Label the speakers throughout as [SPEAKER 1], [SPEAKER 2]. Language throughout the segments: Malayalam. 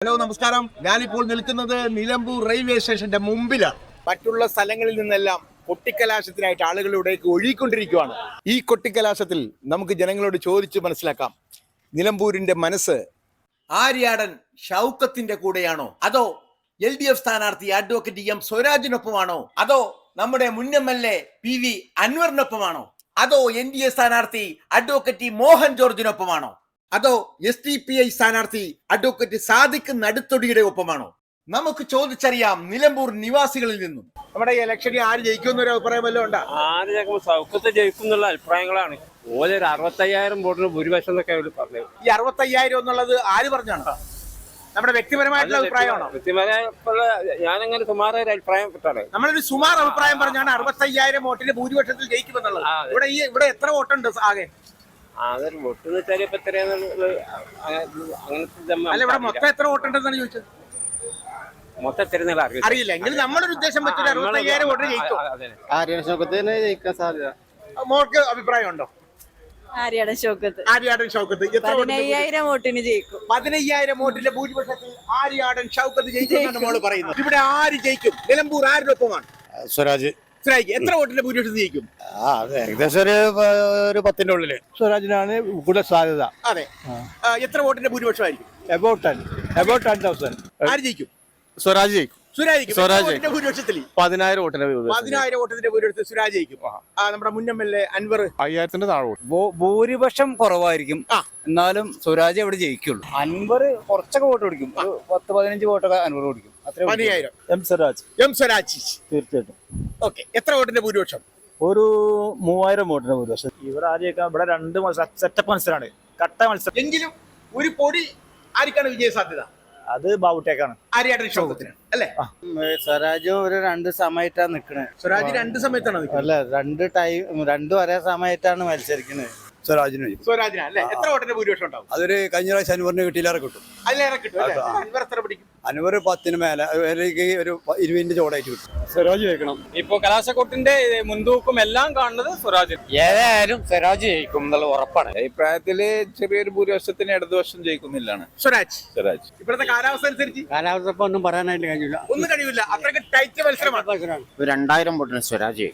[SPEAKER 1] ഹലോ നമസ്കാരം. ഞാനിപ്പോൾ നിൽക്കുന്നത് നിലമ്പൂർ റെയിൽവേ സ്റ്റേഷന്റെ മുമ്പിലാണ് മറ്റുള്ള സ്ഥലങ്ങളിൽ നിന്നെല്ലാം കൊട്ടിക്കലാശത്തിനായിട്ട് ആളുകൾ ഇവിടേക്ക് ഒഴുകിക്കൊണ്ടിരിക്കുകയാണ് ഈ കൊട്ടിക്കലാശത്തിൽ നമുക്ക് ജനങ്ങളോട് ചോദിച്ച് മനസ്സിലാക്കാം. നിലമ്പൂരിന്റെ മനസ്സ് ആര്യാടൻ ഷൗക്കത്തിന്റെ കൂടെയാണോ? അതോ എൽ ഡി എഫ് സ്ഥാനാർത്ഥി അഡ്വക്കേറ്റ് എം സ്വരാജിനൊപ്പമാണോ? അതോ നമ്മുടെ മുൻ M L A P V അൻവറിനൊപ്പമാണോ? അതോ എൻ ഡി എ സ്ഥാനാർത്ഥി അഡ്വക്കേറ്റ് മോഹൻ ജോർജിനൊപ്പമാണോ? അതോ എസ് ഡി പി ഐ സ്ഥാനാർത്ഥി അഡ്വക്കേറ്റ് സാദിഖ് നടുത്തൊടിയുടെ ഒപ്പമാണോ? നമുക്ക് ചോദിച്ചറിയാം നിലമ്പൂർ നിവാസികളിൽ നിന്നും. നമ്മുടെ ഇലക്ഷനിൽ ആര് ജയിക്കും ഒരു അഭിപ്രായം വല്ലതും ഉണ്ടോ?
[SPEAKER 2] ആര് ജയിക്കുമ്പോൾ സൗഖ്യത്തെ ജയിക്കും എന്നുള്ള അഭിപ്രായങ്ങളാണ് ഓരോ അറുപത്തയ്യായിരം വോട്ടിന് ഭൂരിപക്ഷം എന്നൊക്കെ അവർ പറഞ്ഞത്.
[SPEAKER 1] ഈ അറുപത്തയ്യായിരം എന്നുള്ളത് ആര് പറഞ്ഞാണ്? നമ്മുടെ വ്യക്തിപരമായിട്ടുള്ള അഭിപ്രായമാണോ?
[SPEAKER 2] വ്യക്തിപരമായ ഞാനങ്ങനെ സുമാര ഒരു അഭിപ്രായം കിട്ടാണ്.
[SPEAKER 1] നമ്മളൊരു സുമാർ അഭിപ്രായം പറഞ്ഞാണ് അറുപത്തയ്യായിരം വോട്ടിന് ഭൂരിപക്ഷത്തിൽ ജയിക്കുമെന്നുള്ളത്. ഇവിടെ ഈ ഇവിടെ എത്ര വോട്ടുണ്ട് ആകെ?
[SPEAKER 2] അതൊരു വോട്ട് എന്ന് വെച്ചാൽ ഇപ്പൊ അങ്ങനത്തെ.
[SPEAKER 1] മൊത്തം എത്ര വോട്ടുണ്ടെന്നാണ് ചോദിച്ചത്?
[SPEAKER 2] മൊത്തം എത്ര അറിയില്ല.
[SPEAKER 1] എങ്കിലും നമ്മളൊരു ഉദ്ദേശം വെച്ചിട്ട് അറുപത്തയ്യായിരം വോട്ടിന് ജയിക്കും.
[SPEAKER 3] ആര്യാടൻ ശോകത്തിന് ജയിക്കാൻ സാധ്യത?
[SPEAKER 1] മോൾക്ക് അഭിപ്രായം ഉണ്ടോ
[SPEAKER 4] ആര്യാടൻ ഷൗക്കത്ത്
[SPEAKER 1] ആര്യാടൻ ഷൗക്കത്ത്
[SPEAKER 4] പതിനയ്യായിരം വോട്ടിന് ജയിക്കും.
[SPEAKER 1] പതിനയ്യായിരം വോട്ടിന്റെ ഭൂരിപക്ഷത്തിൽ ആര്യാടൻ ഷൗക്കത്ത് ജയിക്കും. മോൾ പറയുന്നത്. ഇവിടെ ആര് ജയിക്കും? നിലമ്പൂർ ആരുടെ ഒപ്പമാണ്?
[SPEAKER 3] സ്വരാജ്.
[SPEAKER 1] മനസ്സിലായി എത്ര വോട്ടിന്റെ ഭൂരിപക്ഷത്തിൽ ജയിക്കും?
[SPEAKER 3] ആ അതെ ഏകദേശം ഒരു പത്തിന്റെ ഉള്ളിൽ. സ്വരാജിനാണ് കൂടുതൽ സാധ്യത.
[SPEAKER 1] അതെ. ആ, എത്ര വോട്ടിന്റെ ഭൂരിപക്ഷമായിരിക്കും?
[SPEAKER 3] About ten about ten thousand
[SPEAKER 1] ആര് ജയിക്കും?
[SPEAKER 3] സ്വരാജ് ജയിക്കും.
[SPEAKER 1] സുരാജ് ജയിക്കും. എത്ര
[SPEAKER 3] സ്വരാജ്
[SPEAKER 1] വോട്ടിന്റെ ഭൂരിപക്ഷത്തിൽ
[SPEAKER 3] പതിനായിരം വോട്ടിന്റെ
[SPEAKER 1] പതിനായിരം വോട്ടിന്റെ ഭൂരിപക്ഷത്തിൽ സുരാജ് ജയിക്കും. ആ നമ്മുടെ മുൻ എം എൽ എ അൻവർ.
[SPEAKER 3] അയ്യായിരത്തിന്റെ താഴെ വോട്ട്.
[SPEAKER 5] ഭൂ- ഭൂരിപക്ഷം കുറവായിരിക്കും.
[SPEAKER 1] ആ.
[SPEAKER 5] എന്നാലും സ്വരാജ് അവിടെ ജയിക്കുള്ളൂ. അൻവർ കുറച്ചൊക്കെ വോട്ട് പിടിക്കും. ഒരു പത്ത് പതിനഞ്ച് വോട്ടൊക്കെ അൻവർ പിടിക്കും. അത്രേ പിടിക്കൂ.
[SPEAKER 1] പതിനായിരം
[SPEAKER 5] എം സ്വരാജ്.
[SPEAKER 1] എം സ്വരാജ്.
[SPEAKER 5] തീർച്ചയായിട്ടും.
[SPEAKER 1] ഓക്കെ എത്ര വോട്ടിന്റെ ഭൂരിപക്ഷം?
[SPEAKER 5] ഒരു മൂവായിരം വോട്ടിന്റെ ഭൂരിപക്ഷം.
[SPEAKER 6] ഇവർ ആദ്യമൊക്കെ ഇവിടെ രണ്ട് സെറ്റപ്പ് മത്സരമാണ് കട്ട മത്സരം.
[SPEAKER 1] എങ്കിലും ഒരു പൊടി ആർക്കാണ് വിജയ സാധ്യത?
[SPEAKER 6] അത് ബാബുട്ടേക്കാണ്.
[SPEAKER 1] അല്ലേ?
[SPEAKER 3] സ്വരാജ് ഒരു രണ്ട് സമയത്താണ് നിക്കണേ.
[SPEAKER 1] സ്വരാജ് രണ്ട് സമയത്താണ് നിൽക്കുന്നത്
[SPEAKER 3] അല്ല രണ്ട് ടൈം രണ്ടും ഒരേ സമയത്താണ് മത്സരിക്കുന്നത് സ്വരാജിന്
[SPEAKER 1] സ്വരാജിന് അല്ലേ? എത്ര വോട്ടിന്റെ ഭൂരിപക്ഷം ഉണ്ടാവും?
[SPEAKER 3] അതൊരു കഴിഞ്ഞ പ്രാവശ്യം അനുവറിന് കിട്ടിയില്ലാറെ കിട്ടും.
[SPEAKER 1] അതിലേറെ കിട്ടും എത്ര
[SPEAKER 3] പത്തിന് മേലെ അതിലേക്ക് ഒരു ഇരുപതിന്റെ ചോടായിട്ട് കിട്ടും. സ്വരാജ് ജയിക്കണം.
[SPEAKER 2] ഇപ്പൊ കലാശക്കൊട്ടിന്റെ മുൻതൂക്കം എല്ലാം കാണുന്നത് സ്വരാജ്.
[SPEAKER 5] ഏതായാലും സ്വരാജ് ജയിക്കും എന്നുള്ള ഉറപ്പാണ്.
[SPEAKER 7] അഭിപ്രായത്തിൽ ചെറിയൊരു ഭൂരിപക്ഷത്തിന് ഇടതുപക്ഷം ജയിക്കുന്നില്ലാണ്.
[SPEAKER 1] സ്വരാജ്.
[SPEAKER 7] സ്വരാജ്.
[SPEAKER 1] ഇപ്പോഴത്തെ കാലാവസ്ഥ അനുസരിച്ച്
[SPEAKER 3] കാലാവസ്ഥ ഇപ്പൊ ഒന്നും പറയാനായിട്ട് കഴിഞ്ഞില്ല
[SPEAKER 1] ഒന്നും കഴിയില്ല. അത്രയ്ക്ക് ടൈറ്റ് മത്സരമാണ്.
[SPEAKER 3] രണ്ടായിരം വോട്ടിന് സ്വരാജ്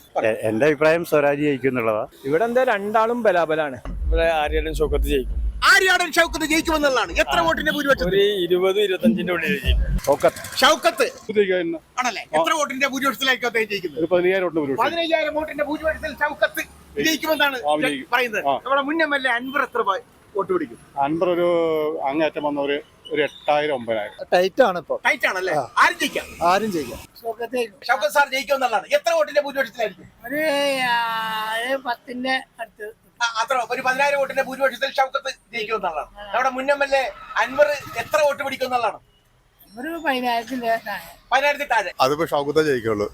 [SPEAKER 5] എന്റെ അഭിപ്രായം സ്വരാജ് ജയിക്കും എന്നുള്ളതാ.
[SPEAKER 6] ഇവിടെ എന്താ രണ്ടാളും ബലാബലാണ്.
[SPEAKER 5] ഇവിടെ ആരെയും ഷോക്കത്ത് ജയിക്കും.
[SPEAKER 1] ആര്യാടൻ ഷൗക്കത്ത് ജയിക്കുമെന്നുള്ളതാണ്. എത്ര വോട്ടിന്റെ ഭൂരിപക്ഷത്തിൽ?
[SPEAKER 5] ഇരുപത് ഇരുപത്തഞ്ചിന്റെ ഉള്ളിൽ
[SPEAKER 1] ഷൗക്കത്ത്. ആണല്ലേ? എത്ര വോട്ടിന്റെ ഭൂരിപക്ഷത്തിലായിരിക്കും അദ്ദേഹം ജയിക്കുന്നത്?
[SPEAKER 3] ഒരു
[SPEAKER 1] പതിനയ്യായിരം വോട്ടിന്റെ ഭൂരിപക്ഷത്തിൽ ഷൗക്കത്ത് ജയിക്കുമെന്നാണ് പറയുന്നത്. നമ്മുടെ മുൻ എം എൽ എ അൻവർ എത്ര വോട്ട് പിടിക്കും?
[SPEAKER 3] അൻപർ ഒരു അങ്ങേറ്റം വന്ന ഒരു ഒരു എട്ടായിരം ഒമ്പതിനായിരം. ടൈറ്റ് ആണ് ഇപ്പൊ
[SPEAKER 1] ടൈറ്റ് ആണല്ലേ ആരും ജയിക്കാം?
[SPEAKER 3] ആരും ജയിക്കാം.
[SPEAKER 1] ഷൗക്കത്ത് സാർ ജയിക്കുമെന്നുള്ളതാണ്. എത്ര വോട്ടിന്റെ ഭൂരിപക്ഷത്തിലായിരിക്കും?
[SPEAKER 8] പത്തിന്റെ അടുത്ത്
[SPEAKER 1] ആ, അത്ര ഒരു പതിനായിരം വോട്ടിന്റെ ഭൂരിപക്ഷത്തിൽ ഷൗക്കത്ത് ജയിക്കും എന്നുള്ളതാണ്. നമ്മുടെ മുൻ എം എൽ എ അൻവർ എത്ര വോട്ട്. പതിനായിരത്തി താഴെ.
[SPEAKER 9] അതിപ്പോ ഷൗക്കത്തെ ജയിക്കുള്ളൂ?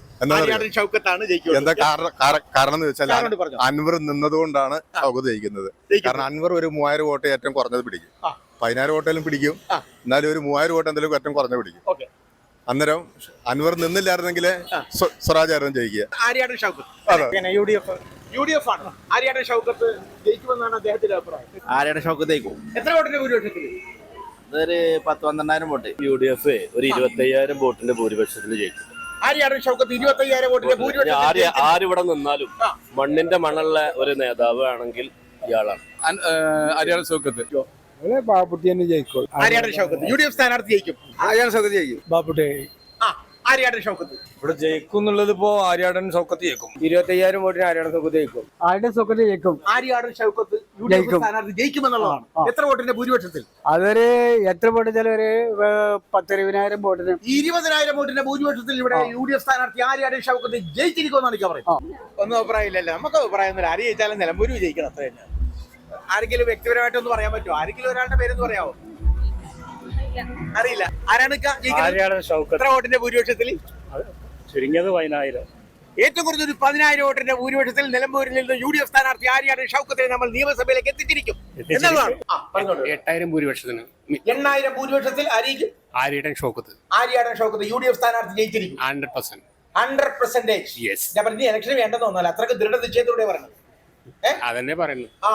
[SPEAKER 1] ഷൗക്കത്താണ്
[SPEAKER 9] എന്താ കാരണം കാരണം എന്ന് വെച്ചാൽ അൻവർ നിന്നത് കൊണ്ടാണ് ഷൗക്കത്ത് ജയിക്കുന്നത്. കാരണം അൻവർ ഒരു മൂവായിരം വോട്ട് ഏറ്റവും കുറഞ്ഞത് പിടിക്കും. പതിനായിരം വോട്ടേലും പിടിക്കും. എന്നാലും ഒരു മൂവായിരം വോട്ട് എന്തെങ്കിലും ഏറ്റവും കുറഞ്ഞ പിടിക്കും.
[SPEAKER 1] ഓക്കെ.
[SPEAKER 9] അന്നേരം അൻവർ നിന്നില്ലായിരുന്നെങ്കിൽ സ്വരാജായിരുന്നു ജയിക്കുക.
[SPEAKER 6] U D F
[SPEAKER 1] U D F ആണ്. ആര്യാടൻ ഷൗക്കത്ത് ജയിക്കുമെന്നാണ് അദ്ദേഹത്തിന്റെ അഭിപ്രായം.
[SPEAKER 7] ആരുടെ ഷോക്ക് ജയിക്കും.
[SPEAKER 1] എത്ര വോട്ടിന്റെ ഭൂരിപക്ഷത്തിൽ?
[SPEAKER 7] അതൊരു പത്ത് പന്ത്രണ്ടായിരം വോട്ട്.
[SPEAKER 10] യു ഡി എഫ് ഒരു ഇരുപത്തയ്യായിരം വോട്ടിന്റെ ഭൂരിപക്ഷത്തിൽ ജയിക്കും.
[SPEAKER 1] ആര്യാടൻ ഷൗക്കത്ത് ഇരുപത്തി അയ്യായിരം വോട്ടിന്റെ ജയിക്കും.
[SPEAKER 10] ആരിവിടെ നിന്നാലും മണ്ണിന്റെ മണുള്ള ഒരു നേതാവ് ആണെങ്കിൽ ഇയാളാണ്.
[SPEAKER 3] ഹരിയാണ ഷൗക്കത്ത്.
[SPEAKER 5] ബാപ്പുട്ടി തന്നെ ജയിക്കും.
[SPEAKER 1] Aryadan Shoukath. U D F സ്ഥാനാർത്ഥി ജയിക്കും.
[SPEAKER 3] ഹരിയാണ സൗക്കത്ത് ജയിക്കും.
[SPEAKER 1] ആ ആര്യാടൻ ഷൗക്കത്ത്.
[SPEAKER 5] ഇവിടെ ജയിക്കും എന്നുള്ളത് ഇപ്പോ ആര്യാടൻ ഷൗക്കത്ത് ജയിക്കും. ഇരുപത്തി അയ്യായിരം വോട്ടിന് ആര്യാടൻ സൗക്കത്ത് ജയിക്കും.
[SPEAKER 6] ആരുടെ സൗക്കത്ത് ജയിക്കും.
[SPEAKER 1] Aryadan Shoukath U D F
[SPEAKER 6] ജയിക്കും.
[SPEAKER 1] സ്ഥാനാർത്ഥി ജയിക്കുമെന്നുള്ളതാണ്. എത്ര വോട്ടിന്റെ ഭൂരിപക്ഷത്തിൽ?
[SPEAKER 6] അതൊരു എത്ര വോട്ട് ചില ഒരു പത്തിരുപതിനായിരം വോട്ടിന്.
[SPEAKER 1] ഇരുപതിനായിരം വോട്ടിന്റെ ഭൂരിപക്ഷത്തിൽ ഇവിടെ യു ഡി എഫ് സ്ഥാനാർത്ഥി ആര്യാടൻ ഷൗക്കത്ത് ജയിച്ചിരിക്കുമെന്നാണ് എനിക്ക് പറയുന്നത്. ഒന്നും അഭിപ്രായമില്ലല്ലോ. നമുക്ക് അഭിപ്രായമൊന്നുമില്ല ആര് ജയിച്ചാലും നിലമ്പൂര് ജയിക്കണം അത്ര തന്നെ. ആരെങ്കിലും വ്യക്തിപരമായിട്ടൊന്ന് പറയാൻ പറ്റുമോ? ആരെങ്കിലും ഒരാളുടെ പേരെന്ന് പറയാമോ? അറിയില്ല. ആരാണ് എത്ര വോട്ടിന്റെ ഭൂരിപക്ഷത്തിൽ?
[SPEAKER 6] ചുരുങ്ങിയത് പതിനായിരം.
[SPEAKER 1] ഏറ്റവും കുറഞ്ഞൊരു പതിനായിരം വോട്ടിന്റെ ഭൂരിപക്ഷത്തിൽ നിലമ്പൂരിൽ നിന്ന് യു ഡി എഫ് സ്ഥാനാർത്ഥി ആര്യാടൻ ഷൗക്കത്തെ നമ്മൾ നിയമസഭയിലേക്ക് എത്തിച്ചിരിക്കും. എന്നുള്ളതാണ്.
[SPEAKER 3] എട്ടായിരം ഭൂരിപക്ഷത്തിന്
[SPEAKER 1] എണ്ണായിരം ഭൂരിപക്ഷത്തിൽ ആയിരിക്കും
[SPEAKER 3] Aryadan Shoukath.
[SPEAKER 1] Aryadan Shoukath U D F സ്ഥാനാർത്ഥി ജയിച്ചിരിക്കും.
[SPEAKER 3] ഹൺഡ്രഡ് പെർസെന്റ്
[SPEAKER 1] ഹൺഡ്രഡ് പെർസെന്റേജ് ഞാൻ പറഞ്ഞു ഇലക്ഷൻ വേണ്ടെന്ന് തോന്നാല അത്രയ്ക്ക് ദൃഢനിശ്ചയത്തോടെ പറഞ്ഞു
[SPEAKER 3] അതന്നെ പറയുന്നു.
[SPEAKER 1] ആ.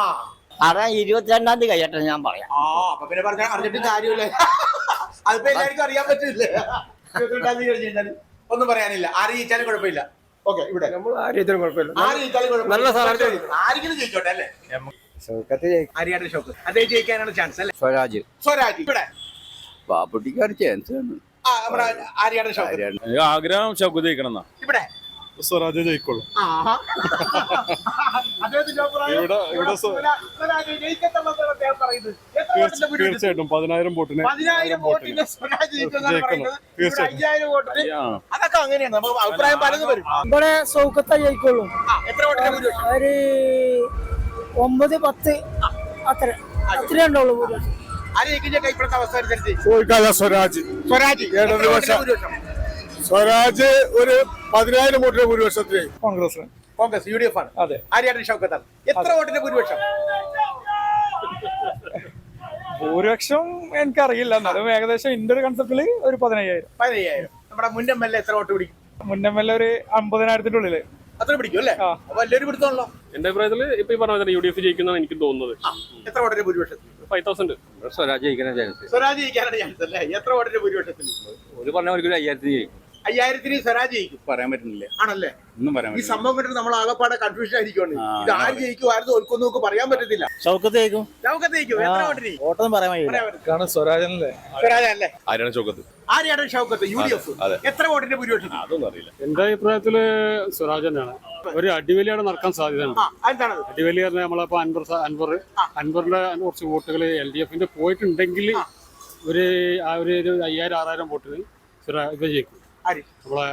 [SPEAKER 8] അതാ ഇരുപത്തിരണ്ടാം തീയതി കഴിയട്ടെ ഞാൻ പറയാം.
[SPEAKER 1] ആ അപ്പൊ പിന്നെ പറഞ്ഞാൽ അറിഞ്ഞിട്ട് കാര്യമില്ല. അതിപ്പോ എല്ലാവർക്കും അറിയാൻ പറ്റില്ലേ? ഇരുപത്തിരണ്ടാം തീയതി കഴിഞ്ഞ് ഒന്നും പറയാനില്ല. ആര് ജയിച്ചാലും കുഴപ്പമില്ല. ഓക്കെ ഇവിടെ.
[SPEAKER 6] നമ്മൾ കുഴപ്പമില്ല.
[SPEAKER 1] ആര് ജയിച്ചാലും കുഴപ്പമില്ല.
[SPEAKER 6] നല്ല സ്ഥാനാർത്ഥി
[SPEAKER 1] ആരെങ്കിലും ജയിച്ചോട്ടെ അല്ലേ?
[SPEAKER 6] ഷൗക്കത്ത് ജയിക്കും.
[SPEAKER 1] ആര്യാടെ ഷോക്ക്. അതേ ജയിക്കാനാണ് ചാൻസ് അല്ലേ?
[SPEAKER 5] സ്വരാജ്.
[SPEAKER 1] സ്വരാജ് ഇവിടെ.
[SPEAKER 5] ബാപ്പുട്ടിക്ക് ഒരു ചാൻസ്
[SPEAKER 1] ആ നമ്മുടെ ഷോക്ക്.
[SPEAKER 7] ആഗ്രഹം ശകുതി ജയിക്കണം
[SPEAKER 1] ഇവിടെ.
[SPEAKER 9] സ്വരാജ് ജയിക്കുള്ളൂ. ഇവിടെ- ഇവിടെ? തീർച്ചയായിട്ടും പതിനായിരം വോട്ടിന്
[SPEAKER 1] അതൊക്കെ അങ്ങനെയാണ്. നമുക്ക് അഭിപ്രായം പലതും വരും.
[SPEAKER 6] ഇവിടെ സൗഖ്യത്ത ജയിക്കുള്ളൂ. ഒരു ഒമ്പത് പത്ത് അത്ര. അത്രേ ഉണ്ടാവുള്ളൂ
[SPEAKER 9] സ്വരാജ്.
[SPEAKER 1] സ്വരാജ്
[SPEAKER 9] ഒരു പതിനായിരം വോട്ടിന്റെ ഭൂരിപക്ഷത്തിന്.
[SPEAKER 3] Congress.
[SPEAKER 1] Congress U D F ആണ്.
[SPEAKER 3] അതെ.
[SPEAKER 1] ആര്യാടൻ ഷൗക്കത്താണ് എത്ര വോട്ടിന്റെ ഭൂരിപക്ഷം?
[SPEAKER 3] ഭൂരിപക്ഷം എനിക്കറിയില്ല. എന്നാലും ഏകദേശം എന്റെ ഒരു കൺസെപ്റ്റിൽ ഒരു പതിനയ്യായിരം.
[SPEAKER 1] പതിനയ്യായിരം. നമ്മുടെ മുൻ എം എൽ എ എത്ര വോട്ട് പിടിക്കും?
[SPEAKER 3] മുന്നമ്മല്ല ഒരു അമ്പതിനായിരത്തിന്റെ ഉള്ളിൽ.
[SPEAKER 1] അത്ര പിടിക്കും അല്ലേ? വലിയൊരു പിടുത്തമാണല്ലോ.
[SPEAKER 2] എന്റെ അഭിപ്രായത്തിൽ ഇപ്പൊ ഈ പറഞ്ഞ യു ഡി എഫ് ജയിക്കുന്നതാണ് എനിക്ക് തോന്നുന്നത്.
[SPEAKER 1] എത്ര വോട്ടിന്റെ ഭൂരിപക്ഷത്തിൽ
[SPEAKER 2] ഫൈവ് തൗസൻഡ്
[SPEAKER 5] സ്വരാജ് ജയിക്കാനാണ് ചാൻസ്
[SPEAKER 1] സ്വരാജ് ജയിക്കാനാണ് ചാൻസ് അല്ലേ? എത്ര വോട്ടിന്റെ ഭൂരിപക്ഷത്തിൽ
[SPEAKER 5] ഒരു പറഞ്ഞ ഒരു അയ്യായിരത്തി ജയിക്കും.
[SPEAKER 1] അയ്യായിരത്തിന് സ്വരാജ് ജയിക്കും.
[SPEAKER 5] പറയാൻ പറ്റുന്നില്ല.
[SPEAKER 1] ആണല്ലേ?
[SPEAKER 5] ഒന്നും പറയാൻ
[SPEAKER 1] ഈ സംഭവം കണ്ടിട്ട് നമ്മൾ ആകെപ്പാടെ കൺഫ്യൂഷൻ ആയിരിക്കുവാണ്. ഇത് ആര് ജയിക്കും ആര് തോൽക്കും നമുക്ക് പറയാൻ പറ്റത്തില്ല.
[SPEAKER 3] ചൗക്കത്ത് ജയിക്കും?
[SPEAKER 1] ചൗക്കത്ത് ജയിക്കും. എത്ര വോട്ടിന്
[SPEAKER 3] വോട്ടൊന്നും പറയാൻ. കാരണം സ്വരാജനല്ലേ?
[SPEAKER 1] സ്വരാജ് അല്ലേ
[SPEAKER 9] ആരാണ് ചോക്കത്ത്
[SPEAKER 1] ആരെയാണ് ഷൗക്കത്ത്? യു ഡി എഫ് എത്ര വോട്ടിന്റെ ഭൂരിപക്ഷം?
[SPEAKER 9] അതൊന്നും അറിയില്ല.
[SPEAKER 2] എന്റെ അഭിപ്രായത്തിൽ സ്വരാജ് തന്നെയാണ് ഒരു അടിവലിയാണ് നടക്കാൻ സാധ്യതയുണ്ട്
[SPEAKER 1] ആ
[SPEAKER 2] അടിവലി പറഞ്ഞാൽ നമ്മളിപ്പോ അൻവർ സ- അൻവർ അൻവറിന്റെ കുറച്ച് വോട്ടുകൾ എൽ ഡി എഫിന്റെ പോയിട്ടുണ്ടെങ്കിൽ ഒരു ആ ഒരു ഒരു അയ്യായിരം ആറായിരം വോട്ടിന് സ്വരാജ് ജയിക്കും. നമ്മളെ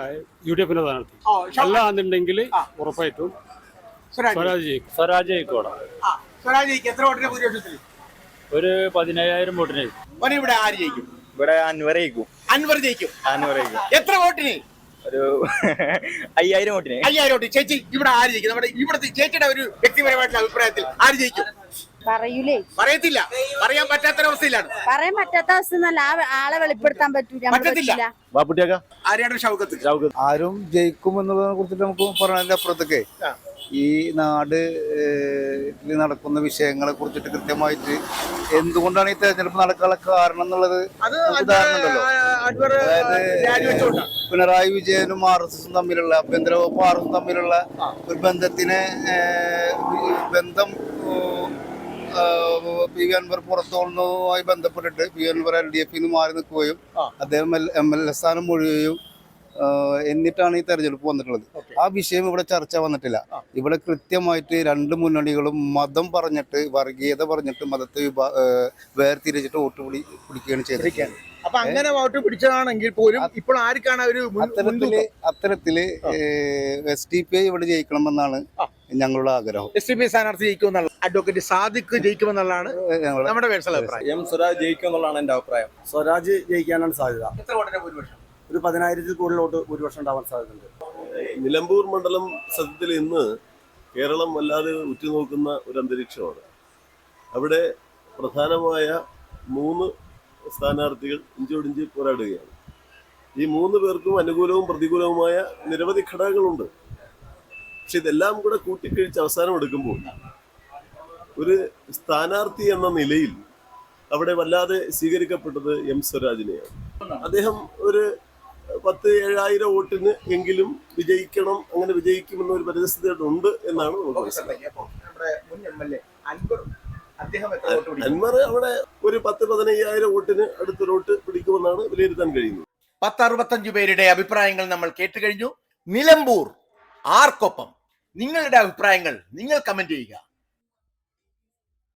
[SPEAKER 2] യു ഡി എഫിന്റെ സ്ഥാനാർത്ഥി അല്ല എന്നുണ്ടെങ്കിൽ ഉറപ്പായിട്ടും
[SPEAKER 1] സ്വരാജ്.
[SPEAKER 2] സ്വരാജ് ജയിക്കും.
[SPEAKER 10] സ്വരാജ് ജയിക്കോടാ
[SPEAKER 1] ആ സ്വരാജ് ജയിക്കും. എത്ര വോട്ടിന്റെ ഭൂരിപക്ഷത്തിൽ?
[SPEAKER 10] ഒരു പതിനയ്യായിരം വോട്ടിന്
[SPEAKER 1] ഓനെ ഇവിടെ ആര് ജയിക്കും?
[SPEAKER 5] ഇവിടെ അൻവർ ജയിക്കും.
[SPEAKER 1] അൻവർ ജയിക്കും.
[SPEAKER 5] അൻവർ ജയിക്കും.
[SPEAKER 1] എത്ര വോട്ടിന്?
[SPEAKER 5] ഒരു അയ്യായിരം വോട്ടിന്.
[SPEAKER 1] അയ്യായിരം വോട്ട്. ചേച്ചി ഇവിടെ ആര് ജയിക്കും? നമ്മുടെ ഇവിടുത്തെ ചേച്ചിയുടെ ഒരു വ്യക്തിപരമായിട്ടുള്ള അഭിപ്രായത്തിൽ ആര് ജയിക്കും?
[SPEAKER 4] പറയൂലേ?
[SPEAKER 1] പറയത്തില്ല. പറയാൻ പറ്റാത്ത അവസ്ഥയിലാണ്.
[SPEAKER 4] പറയാൻ പറ്റാത്ത അവസ്ഥ എന്നല്ല ആളെ വെളിപ്പെടുത്താൻ പറ്റൂല.
[SPEAKER 1] പറ്റത്തില്ല.
[SPEAKER 9] ബാപ്പുട്ടിയാക്ക
[SPEAKER 1] ആര്യാടൻ ഷൗക്കത്ത്
[SPEAKER 3] ആരും ജയിക്കും എന്നുള്ളതിനെ കുറിച്ചിട്ട് നമുക്ക് പറഞ്ഞതിന്റെ അപ്പുറത്തേക്ക്? ഈ നാട് നടക്കുന്ന വിഷയങ്ങളെ കുറിച്ചിട്ട് കൃത്യമായിട്ട് എന്തുകൊണ്ടാണ് ഈ തെരഞ്ഞെടുപ്പ് നടക്കാനുള്ള കാരണം എന്നുള്ളത്
[SPEAKER 1] അതായത്
[SPEAKER 3] ഉദാഹരണമുണ്ടല്ലോ പിണറായി വിജയനും ആർ എസ് എസും തമ്മിലുള്ള ആഭ്യന്തര വകുപ്പ് ആർ എസ് തമ്മിലുള്ള ഒരു ബന്ധത്തിനെ ബന്ധം പി വി അൻവർ പുറത്തോളുന്നതുമായി ബന്ധപ്പെട്ടിട്ട് P V Anvar L D എഫിൽ നിന്ന് മാറി നിൽക്കുകയും അദ്ദേഹം എം എൽ എ സ്ഥാനം ഒഴിയുകയും എന്നിട്ടാണ് ഈ തെരഞ്ഞെടുപ്പ് വന്നിട്ടുള്ളത്. ആ വിഷയം ഇവിടെ ചർച്ച വന്നിട്ടില്ല. ഇവിടെ കൃത്യമായിട്ട് രണ്ട് മുന്നണികളും മതം പറഞ്ഞിട്ട് വർഗീയത പറഞ്ഞിട്ട് മതത്തെ വിഭാ വേർതിരിച്ചിട്ട് വോട്ട് പിടി പിടിക്കുകയാണ് ചെയ്തിരിക്കുന്നത്
[SPEAKER 1] അപ്പൊ അങ്ങനെ വോട്ട് പിടിച്ചതാണെങ്കിൽ പോലും ഇപ്പോൾ ആർക്കാണ് ഒരു അത്തരത്തിൽ?
[SPEAKER 3] അത്തരത്തിൽ എസ് ഡി പി ഐ ഇവിടെ ജയിക്കണമെന്നാണ് ഞങ്ങളുടെ ആഗ്രഹം.
[SPEAKER 1] എസ് ഡി പി സ്ഥാനാർത്ഥി ജയിക്കുമെന്നുള്ള അഡ്വക്കേറ്റ് സാദിഖ് ജയിക്കുമെന്നുള്ളതാണ്
[SPEAKER 3] ഞങ്ങളുടെ
[SPEAKER 1] നമ്മുടെ പേഴ്സണൽ അഭിപ്രായം.
[SPEAKER 5] എം സ്വരാജ് ജയിക്കും എന്നുള്ളതാണ് എന്റെ അഭിപ്രായം.
[SPEAKER 3] സ്വരാജ് ജയിക്കാനാണ് സാധ്യത.
[SPEAKER 1] എത്ര വോട്ടിന്റെ ഭൂരിപക്ഷം?
[SPEAKER 3] ഒരു പതിനായിരത്തിൽ കൂടുതൽ വോട്ട് ഭൂരിപക്ഷം ഉണ്ടാവാൻ സാധ്യതയുണ്ട്.
[SPEAKER 9] നിലമ്പൂർ മണ്ഡലം സത്യത്തിൽ ഇന്ന് കേരളം വല്ലാതെ ഉറ്റുനോക്കുന്ന ഒരു അന്തരീക്ഷമാണ്. അവിടെ പ്രധാനമായ മൂന്ന് സ്ഥാനാർത്ഥികൾ ഇഞ്ചോടിഞ്ച് പോരാടുകയാണ്. ഈ മൂന്ന് പേർക്കും അനുകൂലവും പ്രതികൂലവുമായ നിരവധി ഘടകങ്ങളുണ്ട്. പക്ഷെ ഇതെല്ലാം കൂടെ കൂട്ടിക്കഴിച്ച് അവസാനം എടുക്കുമ്പോൾ ഒരു സ്ഥാനാർത്ഥി എന്ന നിലയിൽ അവിടെ വല്ലാതെ സ്വീകരിക്കപ്പെട്ടത് എം സ്വരാജിനെയാണ്. അദ്ദേഹം ഒരു പത്ത് ഏഴായിരം വോട്ടിന് എങ്കിലും വിജയിക്കണം അങ്ങനെ വിജയിക്കുമെന്ന ഒരു ഉണ്ട് എന്നാണ്
[SPEAKER 1] അൻവർ അദ്ദേഹം എത്ര വോട്ട് പിടിക്കും?
[SPEAKER 9] അൻവർ അവിടെ ഒരു പത്ത് പതിനയ്യായിരം വോട്ടിന് അടുത്തൊരു വോട്ട് പിടിക്കുമെന്നാണ് വിലയിരുത്താൻ കഴിയുന്നത്.
[SPEAKER 1] പത്ത് അറുപത്തഞ്ച് പേരുടെ അഭിപ്രായങ്ങൾ നമ്മൾ കേട്ടുകഴിഞ്ഞു. നിലമ്പൂർ ആർക്കൊപ്പം? നിങ്ങളുടെ അഭിപ്രായങ്ങൾ നിങ്ങൾ കമന്റ് ചെയ്യുക.